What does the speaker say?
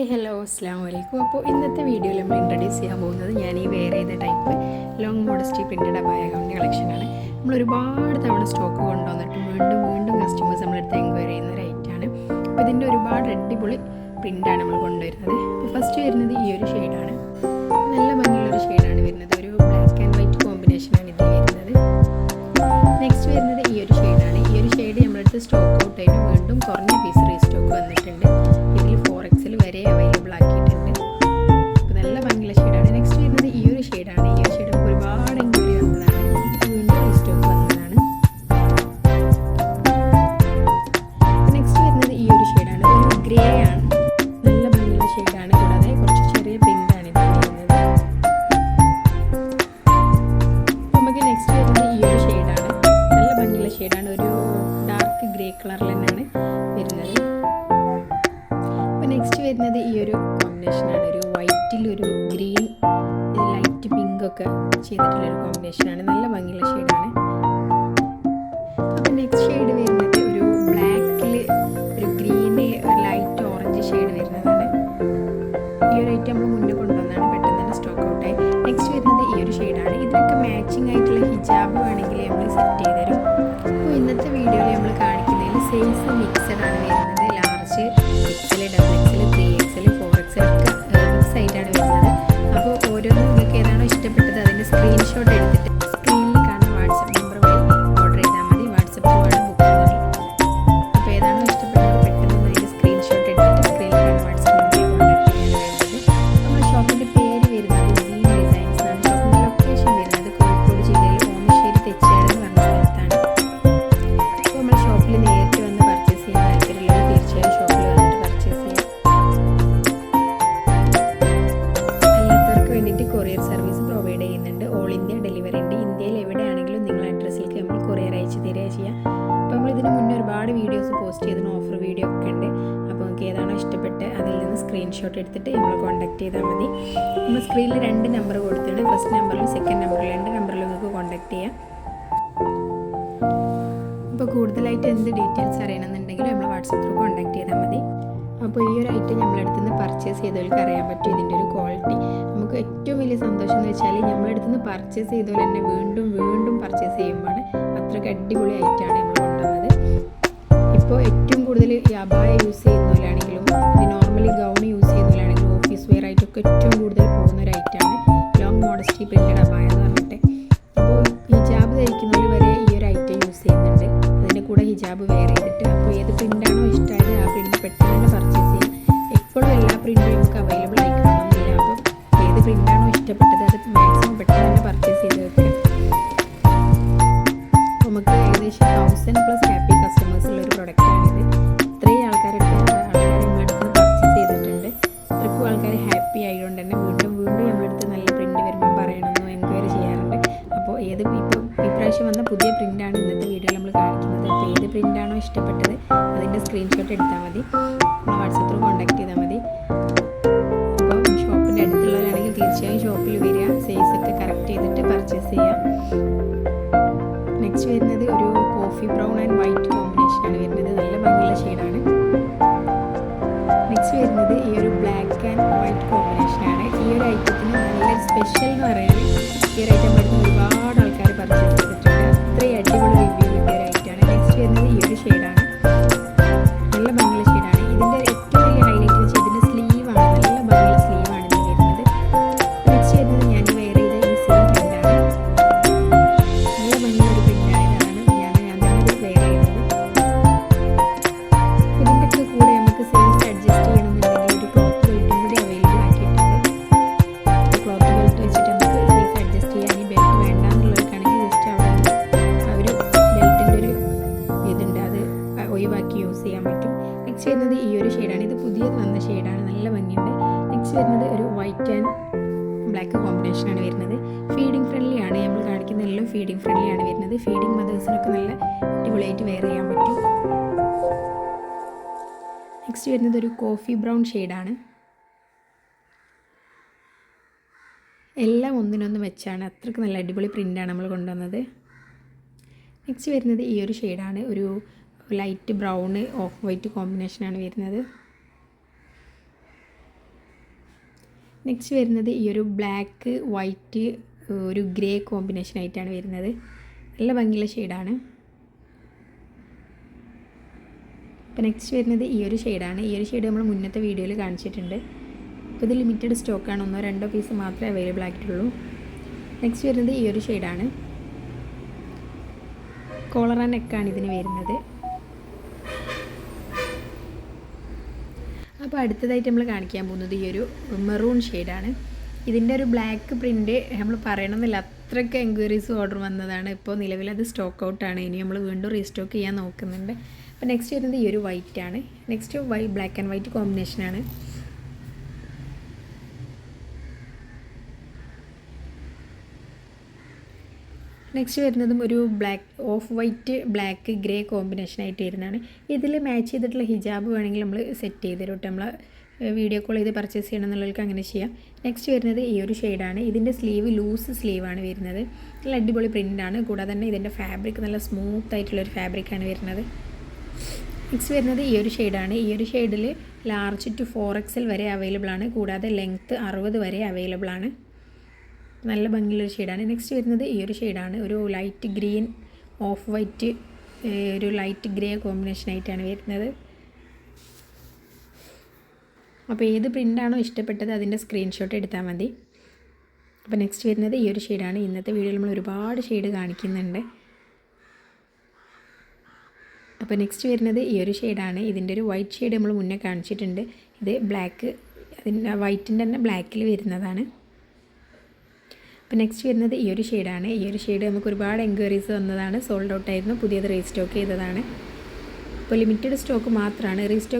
Hi hello അസ്സാം വലൈക്കും അപ്പോൾ ഇന്നത്തെ വീഡിയോയിൽ നമ്മൾ ഇൻട്രൊഡ്യൂസ് ചെയ്യാൻ പോകുന്നത് ഞാൻ ഈ വേറെ ചെയ്ത ടൈപ്പ് ലോങ് മോഡസ്റ്റി പ്രിന്റഡ് അബായ കമ്പനി കളക്ഷനാണ് നമ്മൾ ഒരുപാട് തവണ സ്റ്റോക്ക് കൊണ്ടുവന്നിട്ട് വീണ്ടും വീണ്ടും കസ്റ്റമേഴ്സ് നമ്മളെടുത്ത് എൻക്വയറി ചെയ്യുന്ന ഒരു ഐറ്റാണ് അപ്പോൾ ഇതിന്റെ ഒരുപാട് അടിപൊളി പ്രിന്റാണ് നമ്മൾ കൊണ്ടുവരുന്നത്. അപ്പോൾ ഫസ്റ്റ് വരുന്നത് ഈ ഒരു ഷെയ്ഡാണ് നല്ല ഭംഗിയുള്ളൊരു ഷെയ്ഡാണ് വരുന്നത്. ഒരു ബ്ലാക്ക് ആൻഡ് വൈറ്റ് കോമ്പിനേഷനാണ് ഇതിൽ വരുന്നത്. നെക്സ്റ്റ് വരുന്നത് ഈ ഒരു ഷെയ്ഡാണ് ഈ ഒരു ഷെയ്ഡ് നമ്മളെടുത്ത് സ്റ്റോക്ക് ഔട്ട് ആയിട്ട് വീണ്ടും കുറഞ്ഞ പീസ് കളറിൽ തന്നെയാണ് വരുന്നത്. അപ്പോൾ നെക്സ്റ്റ് വരുന്നത് ഈ ഒരു കോമ്പിനേഷനാണ് ഒരു വൈറ്റിലൊരു ഗ്രീൻ ലൈറ്റ് പിങ്ക് ഒക്കെ ചെയ്തിട്ടുള്ളൊരു കോമ്പിനേഷനാണ് നല്ല ഭംഗിയുള്ള ഷെയ്ഡാണ് അപ്പോൾ നെക്സ്റ്റ് ഷെയ്ഡ് വരുന്നത് മിക്സ് ആയിട്ടാണ് ഒരുപാട് വീഡിയോസ് പോസ്റ്റ് ചെയ്തതിന് ഓഫർ വീഡിയോ ഒക്കെ ഉണ്ട്. അപ്പോൾ നിങ്ങൾക്ക് ഏതാണോ ഇഷ്ടപ്പെട്ട് അതിൽ നിന്ന് സ്ക്രീൻഷോട്ട് എടുത്തിട്ട് നമ്മൾ കോൺടാക്ട് ചെയ്താൽ മതി. നമ്മൾ സ്ക്രീനിൽ രണ്ട് നമ്പർ കൊടുത്തിട്ടുണ്ട്. ഫസ്റ്റ് നമ്പറിലും സെക്കൻഡ് നമ്പറിലും രണ്ട് നമ്പറിലും നിങ്ങൾക്ക് കോൺടാക്ട് ചെയ്യാം. അപ്പോൾ കൂടുതലായിട്ട് എന്ത് ഡീറ്റെയിൽസ് അറിയണമെന്നുണ്ടെങ്കിലും നമ്മൾ വാട്സപ്പ് ത്രൂ കോൺടാക്ട് ചെയ്താൽ മതി. അപ്പോൾ ഈ ഒരു ഐറ്റം നമ്മളടുത്ത് നിന്ന് പർച്ചേസ് ചെയ്തവർക്ക് അറിയാൻ പറ്റും. ഇതിന്റെ ഒരു ക്വാളിറ്റി നമുക്ക് ഏറ്റവും വലിയ സന്തോഷം എന്ന് വെച്ചാൽ നമ്മളടുത്ത് നിന്ന് പർച്ചേസ് ചെയ്തവർ തന്നെ വീണ്ടും വീണ്ടും പർച്ചേസ് ചെയ്യുമ്പോൾ അത്രയ്ക്ക് അടിപൊളി ഐറ്റമാണ് നമ്മൾ ഇപ്പോൾ ഏറ്റവും കൂടുതൽ ഈ അബായ യൂസ് ചെയ്യുന്നവരാണെങ്കിലും നോർമലി ഗൗൺ യൂസ് ചെയ്യുന്നവരാണെങ്കിലും ഓഫീസ് വെയർ ആയിട്ടൊക്കെ ഏറ്റവും കൂടുതൽ പോകുന്ന ഒരു ഐറ്റമാണ് ലോങ് മോഡസ്റ്റി പ്രിന്റഡ് അബായ എന്ന് പറഞ്ഞിട്ട്. അപ്പോൾ ഹിജാബ് ധരിക്കുന്നവർ വരെ ഈ ഒരു ഐറ്റം യൂസ് ചെയ്യുന്നുണ്ട്. അതിന്റെ കൂടെ ഹിജാബ് വെയർ ചെയ്തിട്ട്. അപ്പോൾ ഏത് പ്രിന്റാണോ ഇഷ്ടമായത് ആ പ്രിന്റ് പെട്ടെന്ന് തന്നെ പർച്ചേസ് ചെയ്യാം. എപ്പോഴും എല്ലാ പ്രിന്റും നമുക്ക് അവൈലബിൾ ആയിക്കണമെന്നില്ല അപ്പോൾ ഏത് പ്രിന്റാണോ ഇഷ്ടപ്പെട്ടത് അത് ആൾക്കാർ ഹാപ്പി ആയതുകൊണ്ട് തന്നെ വീണ്ടും വീണ്ടും നമ്മളടുത്ത് നല്ല പ്രിന്റ് വരുമ്പോൾ പറയണമെന്ന് എൻക്വയറി ചെയ്യാറുണ്ട്. അപ്പോൾ ഏത് ഇപ്പോൾ ഇപ്രാവശ്യം വന്ന പുതിയ പ്രിന്റാണ് ഇന്നത്തെ വീഡിയോയിൽ നമ്മൾ കാണിക്കുന്നത്. അപ്പോൾ ഏത് പ്രിന്റാണോ ഇഷ്ടപ്പെട്ടത് അതിന്റെ സ്ക്രീൻഷോട്ട് എടുത്താൽ മതി. വാട്സപ്പ് ത്രൂ സ്പെഷ്യൽ എന്ന് പറയുന്നത് ഈ ഒരു ഐറ്റം വരുന്ന ഒരുപാട് ആൾക്കാർ ചെയ്തിട്ടുണ്ട് അത്രയും അടിപൊളി റിവ്യൂ കിട്ടിയ ഒരു ഐറ്റമാണ് നെക്സ്റ്റ് വരുന്നത് ഈ ഒരു ഷെയ്ഡാണ് പുതിയത് വന്ന ഷെയ്ഡാണ് നല്ല ഭംഗിയുണ്ട്. നെക്സ്റ്റ് വരുന്നത് ഒരു വൈറ്റ് ആൻഡ് ബ്ലാക്ക് കോമ്പിനേഷനാണ് വരുന്നത്. ഫീഡിങ് ഫ്രണ്ട്ലി ആണ്. നമ്മൾ കാണിക്കുന്ന എല്ലാം ഫീഡിങ് ഫ്രണ്ട്ലി ആണ് വരുന്നത്. ഫീഡിങ് മദേഴ്സിനൊക്കെ നല്ല അടിപൊളിയായിട്ട് വെയർ ചെയ്യാൻ പറ്റും. നെക്സ്റ്റ് വരുന്നത് ഒരു കോഫി ബ്രൗൺ ഷെയ്ഡാണ് എല്ലാം ഒന്നിനൊന്ന് വെച്ചാണ് അത്രയ്ക്ക് നല്ല അടിപൊളി പ്രിന്റാണ് നമ്മൾ കൊണ്ടുവന്നത്. നെക്സ്റ്റ് വരുന്നത് ഈ ഒരു ഷെയ്ഡാണ് ഒരു ലൈറ്റ് ബ്രൗണ് ഓഫ് വൈറ്റ് കോമ്പിനേഷനാണ് വരുന്നത്. നെക്സ്റ്റ് വരുന്നത് ഈ ഒരു ബ്ലാക്ക് വൈറ്റ് ഒരു ഗ്രേ കോമ്പിനേഷൻ ആയിട്ടാണ് വരുന്നത്. നല്ല ഭംഗിയുള്ള ഷെയ്ഡാണ് അപ്പോൾ നെക്സ്റ്റ് വരുന്നത് ഈ ഒരു ഷെയ്ഡാണ് ഈ ഒരു ഷെയ്ഡ് നമ്മൾ മുന്നത്തെ വീഡിയോയിൽ കാണിച്ചിട്ടുണ്ട്. അപ്പോൾ ഇത് ലിമിറ്റഡ് സ്റ്റോക്കാണ് ഒന്നോ രണ്ടോ പീസ് മാത്രമേ അവൈലബിൾ ആയിട്ടുള്ളൂ. നെക്സ്റ്റ് വരുന്നത് ഈ ഒരു ഷെയ്ഡാണ് ആൻഡ് നെക്കാണ് ഇതിന് വരുന്നത്. അപ്പോൾ അടുത്തതായിട്ട് നമ്മൾ കാണിക്കാൻ പോകുന്നത് ഈ ഒരു മെറൂൺ ഷെയ്ഡാണ് ഇതിന്റെ ഒരു ബ്ലാക്ക് പ്രിന്റ് നമ്മൾ പറയണമെന്നില്ല അത്രയ്ക്ക് എൻക്വയറീസ് ഓർഡർ വന്നതാണ്. ഇപ്പോൾ നിലവിൽ അത് സ്റ്റോക്ക് ഔട്ടാണ് ഇനി നമ്മൾ വീണ്ടും റീസ്റ്റോക്ക് ചെയ്യാൻ നോക്കുന്നുണ്ട്. അപ്പോൾ നെക്സ്റ്റ് വരുന്നത് ഈ ഒരു വൈറ്റ് ആണ്. നെക്സ്റ്റ് വൈ ബ്ലാക്ക് ആൻഡ് വൈറ്റ് കോമ്പിനേഷനാണ് നെക്സ്റ്റ് വരുന്നതും ഒരു black off white black grey combination ആയിട്ട് വരുന്നതാണ്. ഇതിൽ മാച്ച് ചെയ്തിട്ടുള്ള ഹിജാബ് വേണമെങ്കിൽ നമ്മൾ സെറ്റ് ചെയ്ത് തരും നമ്മൾ വീഡിയോ കോൾ ചെയ്ത് പർച്ചേസ് ചെയ്യണം എന്നുള്ളവർക്ക് അങ്ങനെ ചെയ്യാം. നെക്സ്റ്റ് വരുന്നത് ഈ ഒരു ഷെയ്ഡാണ് ഇതിന്റെ സ്ലീവ് ലൂസ് സ്ലീവാണ് വരുന്നത്. നല്ല അടിപൊളി പ്രിന്റാണ് കൂടാതെ തന്നെ ഇതിന്റെ ഫാബ്രിക് നല്ല സ്മൂത്ത് ആയിട്ടുള്ള ആയിട്ടുള്ളൊരു ഫാബ്രിക്കാണ് വരുന്നത്. നെക്സ്റ്റ് വരുന്നത് ഈ ഒരു ഷെയ്ഡാണ് ഈ ഒരു ഷെയ്ഡിൽ ലാർജ് ടു ഫോർ എക്സൽ വരെ അവൈലബിൾ ആണ്. കൂടാതെ ലെങ്ത്ത് അറുപത് വരെ അവൈലബിൾ ആണ്. നല്ല ഭംഗിയുള്ളൊരു ഷെയ്ഡാണ് നെക്സ്റ്റ് വരുന്നത് ഈ ഒരു ഷെയ്ഡാണ് ഒരു ലൈറ്റ് ഗ്രീൻ ഓഫ് വൈറ്റ് ഒരു ലൈറ്റ് ഗ്രേ കോമ്പിനേഷൻ ആയിട്ടാണ് വരുന്നത്. അപ്പോൾ ഏത് പ്രിന്റാണോ ഇഷ്ടപ്പെട്ടത് അതിന്റെ സ്ക്രീൻഷോട്ട് എടുത്താൽ മതി. അപ്പോൾ നെക്സ്റ്റ് വരുന്നത് ഈ ഒരു ഷെയ്ഡാണ് ഇന്നത്തെ വീഡിയോയിൽ നമ്മൾ ഒരുപാട് ഷെയ്ഡ് കാണിക്കുന്നുണ്ട്. അപ്പോൾ നെക്സ്റ്റ് വരുന്നത് ഈ ഒരു ഷെയ്ഡാണ് ഇതിന്റെ ഒരു വൈറ്റ് ഷെയ്ഡ് നമ്മൾ മുന്നേ കാണിച്ചിട്ടുണ്ട്. ഇത് ബ്ലാക്ക് അതിന്റെ വൈറ്റിന്റെ തന്നെ ബ്ലാക്കിൽ വരുന്നതാണ്. അപ്പോൾ നെക്സ്റ്റ് വരുന്നത് ഈ ഒരു ഷെയ്ഡാണ് ഈ ഒരു ഷെയ്ഡ് നമുക്ക് ഒരുപാട് എൻക്വയറീസ് വന്നതാണ്. സോൾഡ് ഔട്ടായിരുന്നു പുതിയത് റീസ്റ്റോക്ക് ചെയ്തതാണ്. അപ്പോൾ ലിമിറ്റഡ് സ്റ്റോക്ക് മാത്രമാണ് റീസ്റ്റോക്ക്